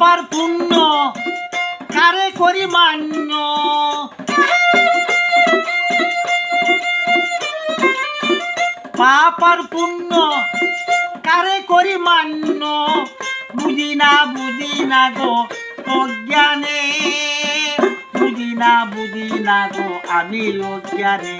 পাপার পুণ্য কারে করি মান্য? পাপার পুণ্য কারে করি মান্য? বুঝি না বুঝি না গো অজ্ঞানে। বুঝি না বুঝি না গো আমি অজ্ঞানে।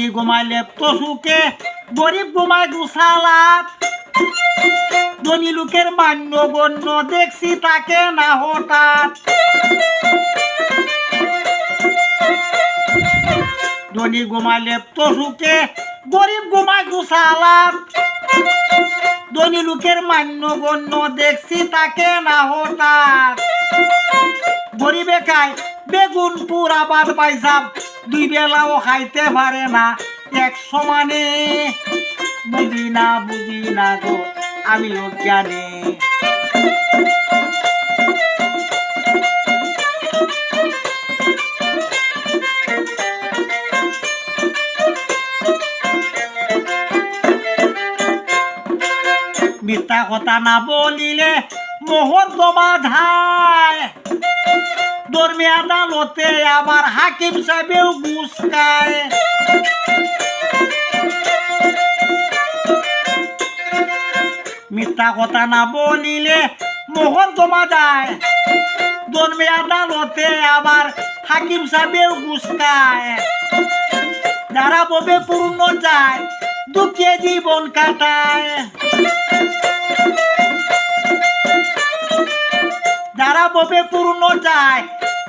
ধনী ঘুমাইলে পশুকে গরিব ঘুমায় দুসালাত ধনী লোকের মান্য গণ্য, দেখছি তাকে না হঠাৎ। ধনী ঘুমাইলে পশুকে গরিব ঘুমায় দুসালাত ধনী লোকের মান্য গণ্য, দেখছি তাকে না হঠাৎ। গরিবে খায় বেগুন পুরা বাদ পাইসাব দুই বেলাও খাইতে পারে না। এক সমানে, বুঝি না বুঝি না গো আমি অজ্ঞানে মিথ্যা কথা না বলিলে মোহর দমা ধায় ধর্মী আদালতে আবার হাকিম সাহেবেও ঘুষ খায় মিথ্যা কথা না বলিলে মোহর জমা যায় ধর্মী আদালতে আবার হাকিম সাহেবেও ঘুষ খায় যারা ববে পূর্ণ যায়, দুঃখে জীবন কাটায়। যারা ববে পূর্ণ যায়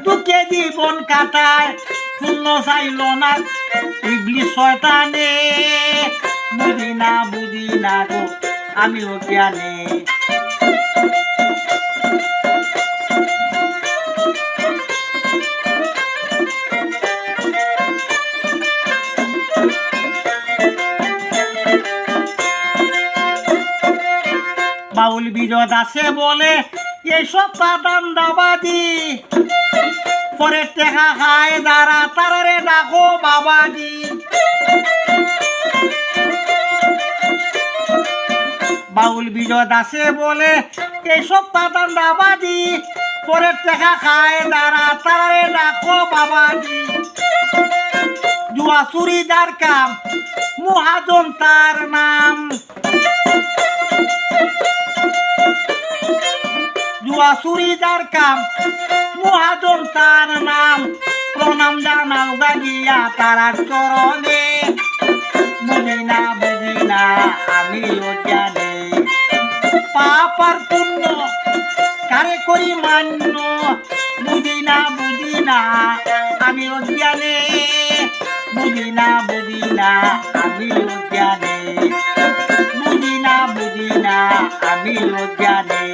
দুঃখে জীবন কাটায় পূর্ণ চাইল না। ইবলি শয়তানে, বুঝি না বুঝি না গো আমি অজ্ঞানে বাউল বিরোধ আছে বলে এইসব পাতান দাবাদি পরে টেকা খায় দাঁড়া তারারে ডাকো বাবাজি। বাউল বিরোধ আছে বলে এইসব পাতান দাবাদি পরে টেকা খায় দাঁড়া তারারে ডাকো বাবাজি। জুয়া চুরি যার কাম, মহাজন তার নাম। জুয়া চুরি যার কাম প্রণাম জানাও গাগিয়া তারার চরণে। বুঝি না বুঝি না আমি লজ্জানে পাপার পুণ্য, কারে করি মান্য? বুঝি না বুঝি না আমি অজ্ঞানে বুঝি না বুঝি না আমি অজ্ঞানে বুঝি না বুঝি না আমি অজ্ঞানে